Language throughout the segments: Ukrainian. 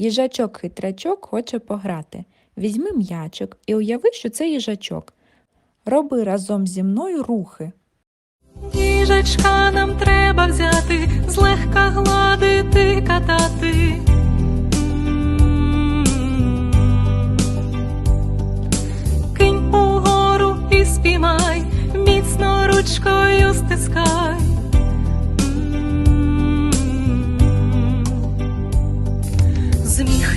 Їжачок-хитрячок хоче пограти. Візьми м'ячик і уяви, що це їжачок. Роби разом зі мною рухи. Їжачка нам треба взяти, злегка гладити, катати. Кинь угору і спіймай, міцно ручкою стискай.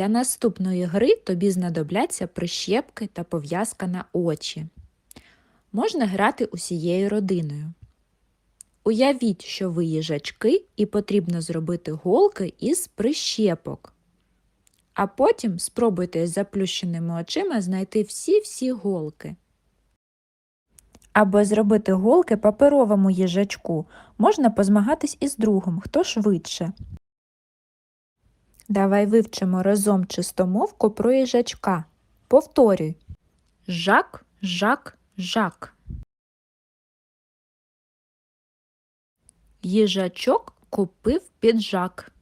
Для наступної гри тобі знадобляться прищепки та пов'язка на очі. Можна грати усією родиною. Уявіть, що ви їжачки і потрібно зробити голки із прищепок. А потім спробуйте з заплющеними очима знайти всі-всі голки. Або зробити голки паперовому їжачку. Можна позмагатись із другом, хто швидше. Давай вивчимо разом чистомовку про їжачка. Повторюй. Жак, жак, жак. Їжачок купив піджак.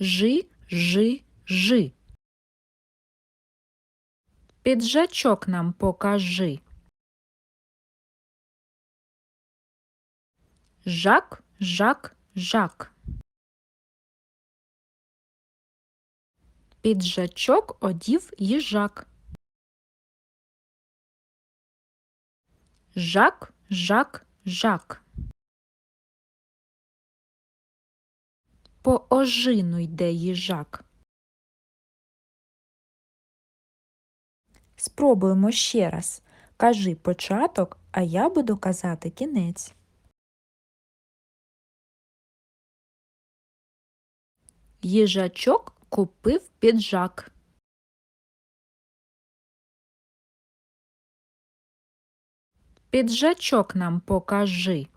Жи, жи, жи. Піджачок нам покажи. Жак, жак, жак. Піджачок одів їжак. Жак, жак, жак. По ожину йде їжак. Спробуємо ще раз. Кажи початок, а я буду казати кінець. Їжачок купив піджак. Піджачок нам покажи.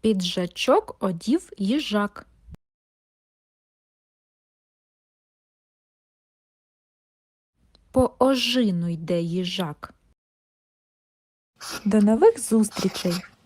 Піджачок одів їжак. По ожину йде їжак. До нових зустрічей!